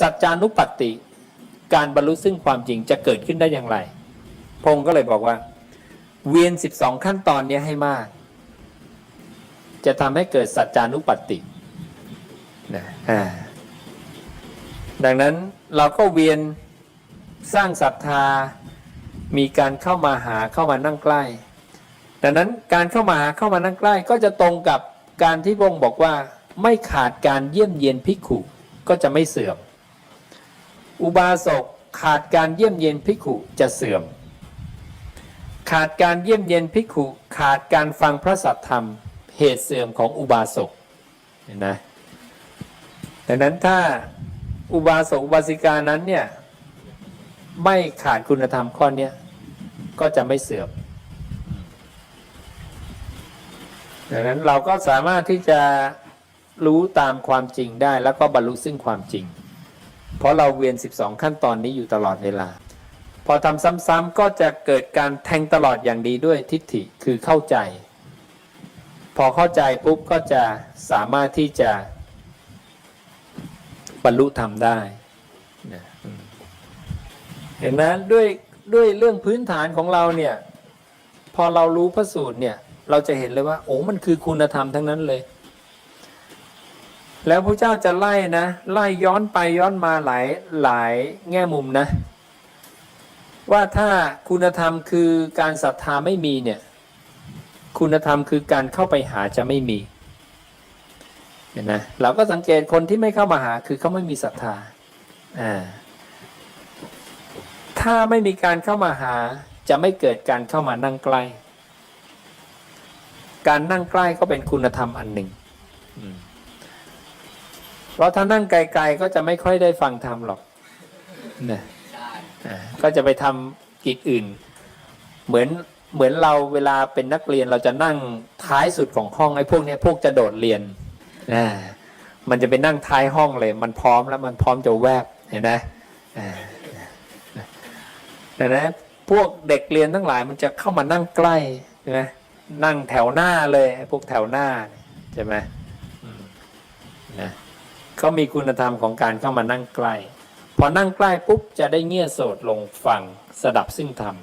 สัจจานุปัตติ การบรรลุซึ่งความจริงจะเกิดขึ้นได้อย่างไร พงศ์ก็เลยบอกว่า เวียน 12 ขั้นตอนนี้ให้มาก จะทำให้เกิดสัจจานุปัตตินะดังนั้นเราก็เวียนสร้างศรัทธา มีการเข้ามาหาเข้ามานั่งใกล้ ดังนั้นการเข้ามาหาเข้ามานั่งใกล้ ก็จะตรงกับการที่พระองค์บอกว่าไม่ขาดการเยี่ยมเยียนภิกขุก็จะไม่เสื่อม อุบาสกขาดการเยี่ยมเยียนภิกขุจะเสื่อม ขาดการเยี่ยมเยียนภิกขุขาดการฟังพระสัทธรรม เหตุเสื่อมของอุบาสกเห็นไหมดังนั้นถ้าอุบาสกอุบาสิกานั้นเนี่ยไม่ขาดคุณธรรมข้อนี้ก็จะไม่เสื่อมดังนั้นเราก็สามารถที่จะรู้ตามความจริงได้แล้วก็บรรลุซึ่งความจริง เพราะเราเวียน 12 ขั้นตอนนี้อยู่ตลอดเวลา พอทำซ้ำๆก็จะเกิดการแทงตลอดอย่างดีด้วยทิฏฐิคือเข้าใจ พอเข้าใจปุ๊บก็จะสามารถที่จะบรรลุธรรมได้นะเห็นไหมด้วยด้วยเรื่องพื้นฐานของเราเนี่ย พอเรารู้พระสูตรเนี่ย เราจะเห็นเลยว่า โอ้มันคือคุณธรรมทั้งนั้นเลย แล้วพระเจ้าจะไล่นะ ไล่ย้อนไปย้อนมาหลายหลายแง่มุมนะ ว่าถ้าคุณธรรมคือการศรัทธาไม่มีเนี่ย คุณธรรมคือการเข้าไปหาจะไม่มีเห็นไหมเราก็สังเกตคนที่ไม่เข้ามาหาคือเขาไม่มีศรัทธาอ่าถ้าไม่มีการเข้ามาหาจะไม่เกิดการเข้ามานั่งใกล้ การนั่งใกล้ก็เป็นคุณธรรมอันหนึ่ง อืม เพราะถ้านั่งไกลๆก็จะไม่ค่อยได้ฟังธรรมหรอกนะอ่ก็จะไปทำกิจอื่น เหมือนเหมือนเราเวลาเป็นนักเรียนเราจะนั่งท้ายสุดของห้องไอ้พวกนี้พวกจะโดดเรียนอ่ามันจะไปนั่งท้ายห้องเลย มันพร้อมแล้วมันพร้อมจะแวบเห็นไหมอ่นั้นพวกเด็กเรียนทั้งหลายมันจะเข้ามานั่งใกล้ใช่ไหมนั่งแถวหน้าเลยไอ้พวกแถวหน้าใช่ไหมนะ เขามีคุณธรรมของการเข้ามานั่งใกล้ พอนั่งใกล้ปุ๊บจะได้เงี่ยโสดลงฟังสดับซึ่งธรรม